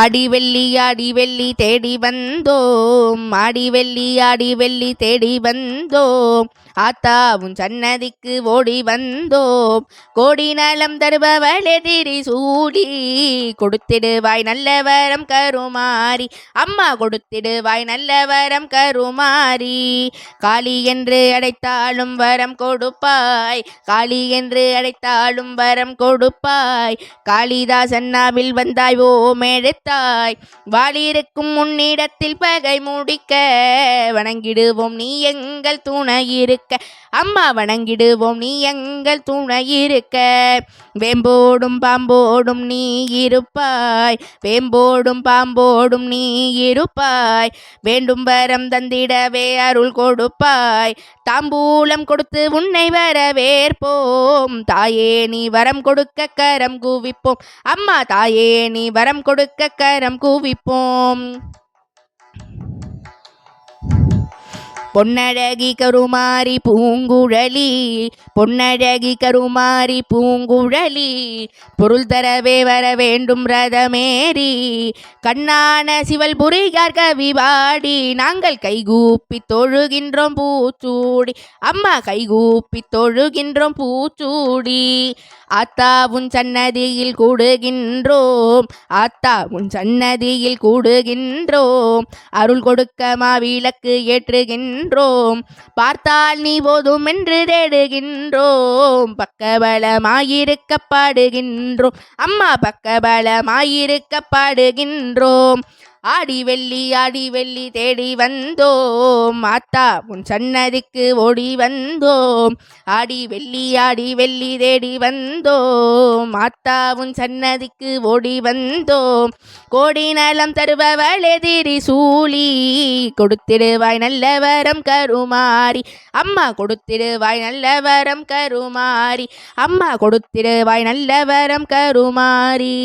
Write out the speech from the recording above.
ஆடி வெள்ளி ஆடி வெள்ளி தேடி வந்தோம். ஆடி வெள்ளி ஆடி வெள்ளி தேடி வந்தோம். ஆத்தா உன் சன்னதிக்கு ஓடி வந்தோம். கோடி நலம் தருபவள் எதிரி சூடி. கொடுத்திடுவாய் நல்ல வரம் கருமாரி அம்மா கொடுத்திடுவாய் நல்ல வரம் கருமாரி காளி என்று அடைத்தாலும் வரம் கொடுப்பாய். காளி என்று அடைத்தாலும் வரம் கொடுப்பாய். காளிதாசன்னாவில் வந்தாய் ஓ ஓம் தாய். வாளிருக்கும் உன்னிடத்தில் பகை முடிக்க வணங்கிடுவோம் நீ எங்கள் துணை இருக்க. அம்மா வணங்கிடுவோம் நீ எங்கள் துணை இருக்க. வேம்போடும் பாம்போடும் நீ இருப்பாய். வேம்போடும் பாம்போடும் நீ இருப்பாய். வேண்டும் வரம் தந்திடவே அருள் கொடுப்பாய். தாம்பூலம் கொடுத்து உன்னை வரவேற்போம். தாயே நீ வரம் கொடுக்க கரம் குவிப்போம். அம்மா தாயே நீ வரம் கொடுக்க கரம் குவிப்போம். பொன்னழகி கருமாரி பூங்குழலி பொன்னழகி கருமாரி பூங்குழலி பொருள் தரவே வர வேண்டும் ரதமேரி கண்ணான சிவல் புரிகார் கவிவாடி நாங்கள் கைகூப்பி தொழுகின்றோம் பூச்சூடி அம்மா கைகூப்பி தொழுகின்றோம் பூச்சூடி ஆத்தா உன் சன்னதியில் கூடுகின்றோம் ஆத்தா உன் சன்னதியில் கூடுகின்றோம் அருள் கொடுக்க மாவிளக்கு ஏற்றுகின்றோம் பார்த்தால் நீ போதும் என்று தேடுகின்றோம். பக்கபலமாயிருக்க பாடுகின்றோம். அம்மா பக்கபலமாயிருக்க பாடுகின்றோம். ஆடி வெள்ளி ஆடி வெள்ளி தேடி வந்தோம். மாத்தா உன் சன்னதிக்கு ஓடி வந்தோம். ஆடி வெள்ளி ஆடி வெள்ளி தேடி வந்தோம். மாத்தா உன் சன்னதிக்கு ஓடி வந்தோம். கோடி நலம் தருபவளே திரி சூழி கொடுத்திடுவாய் நல்ல வரம் கருமாரி அம்மா கொடுத்திடுவாய் நல்ல வரம் கருமாரி அம்மா கொடுத்திடுவாய் நல்ல வரம் கருமாரி